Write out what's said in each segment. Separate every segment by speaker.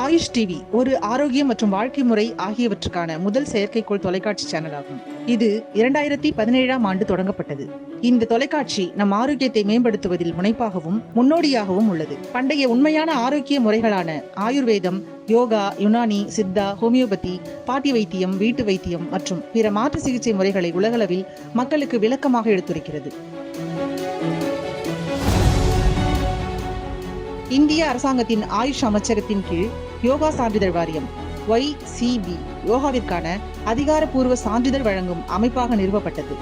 Speaker 1: AYUSH TV ஒரு ஆரோக்கியம் மற்றும் வாழ்க்கை முறை ஆகியவற்றுக்கான முதல் செயற்கைக்கோள் தொலைக்காட்சி சேனல் ஆகும் இது இரண்டாயிரத்தி பதினேழாம் ஆண்டு தொடங்கப்பட்டது. இந்த தொலைக்காட்சி நம் ஆரோக்கியத்தை மேம்படுத்துவதில் முனைப்பாகவும் முன்னோடியாகவும் உள்ளது. பண்டைய உண்மையான ஆரோக்கிய முறைகளான ஆயுர்வேதம் யோகா யுனானி சித்தா ஹோமியோபதி பாட்டி வைத்தியம் வீட்டு வைத்தியம் மற்றும் பிற மாற்று சிகிச்சை முறைகளை உலகளவில் மக்களுக்கு விளக்கமாக எடுத்துரைக்கிறது. இந்திய அரசாங்கத்தின் ஆயுஷ் அமைச்சகத்தின் கீழ் யோகா சான்றிதழ் வாரியம் ஒய் சிபி யோகாவிற்கான அதிகாரப்பூர்வ சான்றிதழ் வழங்கும் அமைப்பாக நிறுவப்பட்டது.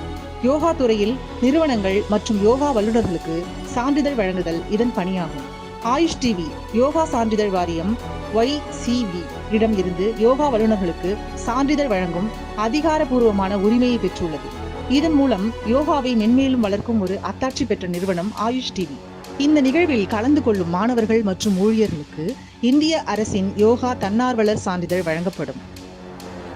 Speaker 1: யோகா துறையில் நிறுவனங்கள் மற்றும் யோகா வல்லுநர்களுக்கு சான்றிதழ் வழங்குதல் இதன் பணியாகும். ஆயுஷ் டிவி யோகா சான்றிதழ் வாரியம் ஒய் சிபி இடம் இருந்து யோகா வல்லுநர்களுக்கு சான்றிதழ் வழங்கும் அதிகாரப்பூர்வமான உரிமையை பெற்றுள்ளது. இதன் மூலம் யோகாவை மென்மேலும் வளர்க்கும் ஒரு அத்தாட்சி பெற்ற நிறுவனம் ஆயுஷ் டிவி. இந்த நிகழ்வில் கலந்து கொள்ளும் மாணவர்கள் மற்றும் ஊழியர்களுக்கு இந்திய அரசின் யோகா தன்னார்வலர் சான்றிதழ் வழங்கப்படும்.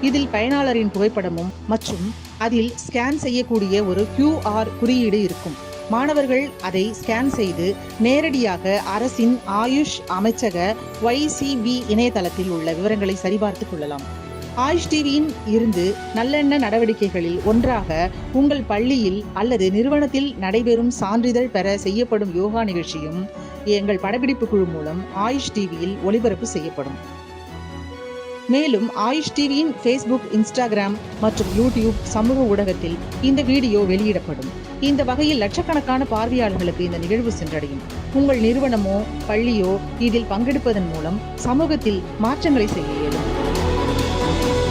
Speaker 1: இதில் பயனாளரின் புகைப்படமும் மற்றும் அதில் ஸ்கேன் செய்யக்கூடிய ஒரு கியூஆர் குறியீடு இருக்கும். மாணவர்கள் அதை ஸ்கேன் செய்து நேரடியாக அரசின் ஆயுஷ் அமைச்சக ஒய்சிபி இணையதளத்தில் உள்ள விவரங்களை சரிபார்த்துக் கொள்ளலாம். ஆயுஷ் டிவியின் இருந்து நல்லெண்ண நடவடிக்கைகளில் ஒன்றாக உங்கள் பள்ளியில் அல்லது நிறுவனத்தில் நடைபெறும் சான்றிதழ் பெற செய்யப்படும் யோகா நிகழ்ச்சியும் எங்கள் படப்பிடிப்பு குழு மூலம் ஆயுஷ் டிவியில் ஒளிபரப்பு செய்யப்படும். மேலும் ஆயுஷ் டிவியின் ஃபேஸ்புக் இன்ஸ்டாகிராம் மற்றும் யூடியூப் சமூக ஊடகத்தில் இந்த வீடியோ வெளியிடப்படும். இந்த வகையில் லட்சக்கணக்கான பார்வையாளர்களுக்கு இந்த நிகழ்வு சென்றடையும். உங்கள் நிறுவனமோ பள்ளியோ இதில் பங்கெடுப்பதன் மூலம் சமூகத்தில் மாற்றங்களை செய்ய இயலும். Bye.